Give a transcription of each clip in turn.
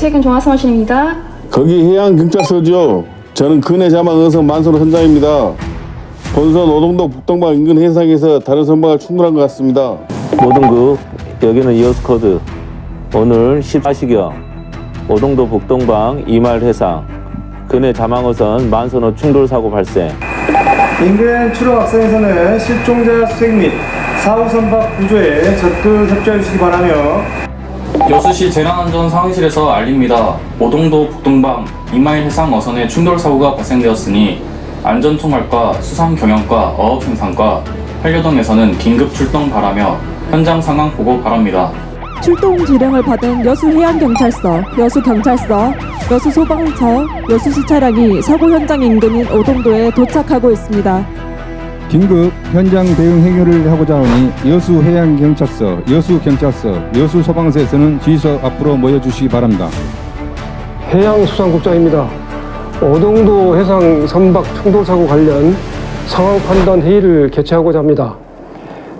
네, 요세균 종합사무실입니다. 거기 해양경찰서죠. 저는 근해 자막 의성 만선호 선장입니다. 본선 오동도 북동방 인근 해상에서 다른 선박을 충돌한 것 같습니다. 모등급 여기는 이어스 코드 오늘 14시경 오동도 북동방 이말 해상 근해 자망어선 만선호 충돌 사고 발생 인근 추락 악선에서는 실종자 수색 및 사후 선박 구조에 적극 협조해 주시기 바라며 여수시 재난안전 상황실에서 알립니다. 오동도 북동방 이마일 해상 어선에 충돌 사고가 발생되었으니 안전통할과 수상경영과 어업생산과 한려동에서는 긴급 출동 바라며 현장 상황 보고 바랍니다. 출동 지령을 받은 여수해양경찰서, 여수경찰서, 여수소방서, 여수시 차량이 사고 현장 인근인 오동도에 도착하고 있습니다. 긴급 현장 대응 행위를 하고자 하니 여수 해양경찰서, 여수 경찰서, 여수 소방서에서는 주의소 앞으로 모여주시기 바랍니다. 해양수산국장입니다. 오동도 해상 선박 충돌 사고 관련 상황 판단 회의를 개최하고자 합니다.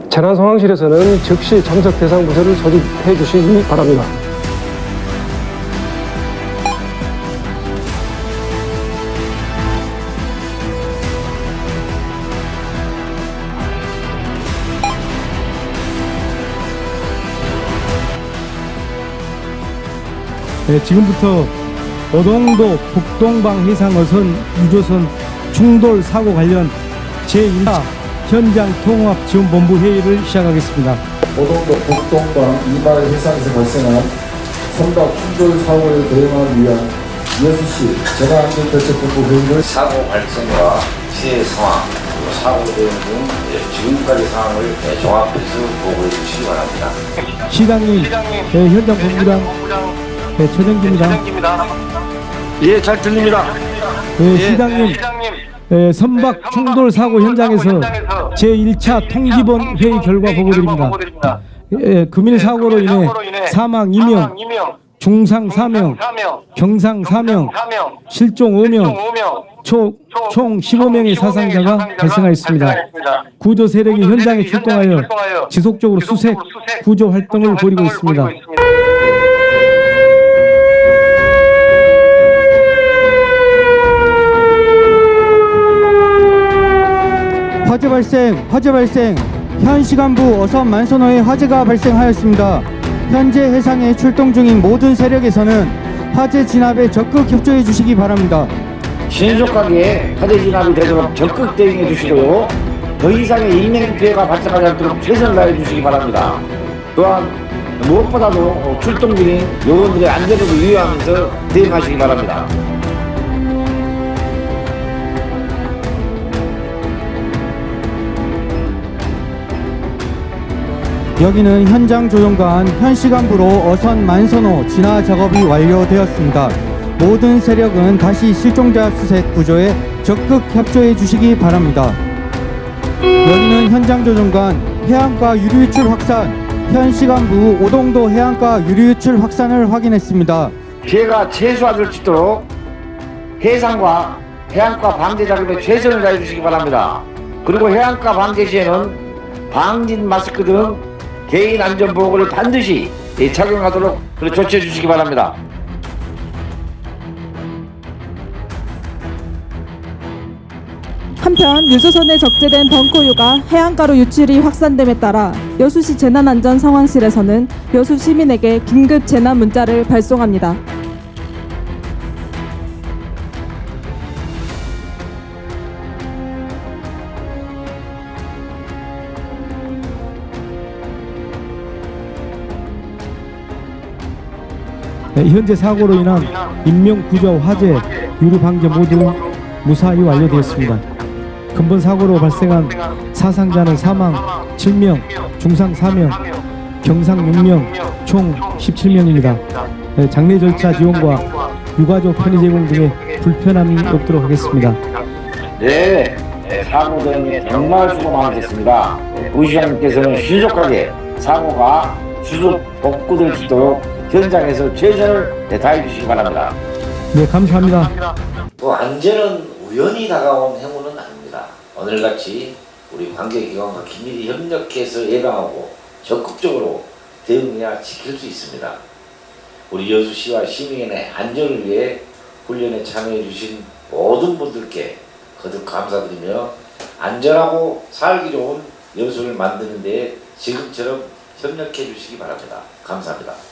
재난 상황실에서는 즉시 참석 대상 부서를 소집해 주시기 바랍니다. 네, 지금부터 오동도 북동방 해상어선 유조선 충돌 사고 관련 제1차 현장 통합 지원본부 회의를 시작하겠습니다. 오동도 북동방 이발 해상에서 발생한 선박 충돌 사고에 대응하기 위한 여수시 재난안전대책본부 회의를 사고 발생과 피해 상황, 그리고 사고 대응 등 예, 지금까지 상황을 예, 종합해서 보고해 주시기 바랍니다. 시장님, 네, 현장 본부장 네, 최정기입니다. 예, 잘 들립니다. 네, 시장님, 네, 선박 충돌 사고 현장에서 제1차 통지본 회의 결과 보고드립니다. 예, 금일 사고로 인해 사망 2명, 중상 4명, 경상 4명, 실종 5명, 총, 총 15명의 사상자가 발생하였습니다. 구조 세력이 현장에 출동하여 지속적으로 수색, 구조 활동을 벌이고 있습니다. 화재 발생, 화재 발생. 현 시간부 어선 만선호에 화재가 발생하였습니다. 현재 해상에 출동 중인 모든 세력에서는 화재 진압에 적극 협조해 주시기 바랍니다. 신속하게 화재 진압이 되도록 적극 대응해 주시고요. 더 이상의 인명 피해가 발생하지 않도록 최선을 다해 주시기 바랍니다. 또한 무엇보다도 출동 중인 요원들의 안전을 유의하면서 대응하시기 바랍니다. 여기는 현장 조정관 현 시간부로 어선 만선호 진화 작업이 완료되었습니다. 모든 세력은 다시 실종자 수색 구조에 적극 협조해 주시기 바랍니다. 여기는 현장 조정관 해안가 유류 유출 확산 현 시간부 오동도 해안가 유류 유출 확산을 확인했습니다. 피해가 최소화될 수 있도록 해상과 해안가 방제 작업에 최선을 다해 주시기 바랍니다. 그리고 해안가 방제 시에는 방진 마스크 등 개인 안전 보호를 반드시 예, 착용하도록 조치해 주시기 바랍니다. 한편 유조선에 적재된 벙커유가 해안가로 유출이 확산됨에 따라 여수시 재난안전 상황실에서는 여수 시민에게 긴급 재난 문자를 발송합니다. 현재 사고로 인한 인명 구조, 화재, 유류 방제 모두 무사히 완료되었습니다. 근본 사고로 발생한 사상자는 사망 7명, 중상 4명, 경상 6명, 총 17명입니다. 장례 절차 지원과 유가족 편의 제공 등의 불편함이 없도록 하겠습니다. 네, 네, 대응에 정말 수고 많으셨습니다. 네, 부시장님께서는 신속하게 사고가 수습 복구될 수 있도록 현장에서 최선을 네, 다해 주시기 바랍니다. 네, 감사합니다. 또 안전은 우연히 다가온 행운은 아닙니다. 오늘같이 우리 관계기관과 긴밀히 협력해서 예방하고 적극적으로 대응해야 지킬 수 있습니다. 우리 여수시와 시민의 안전을 위해 훈련에 참여해 주신 모든 분들께 거듭 감사드리며 안전하고 살기 좋은 여수를 만드는 데 지금처럼 협력해 주시기 바랍니다. 감사합니다.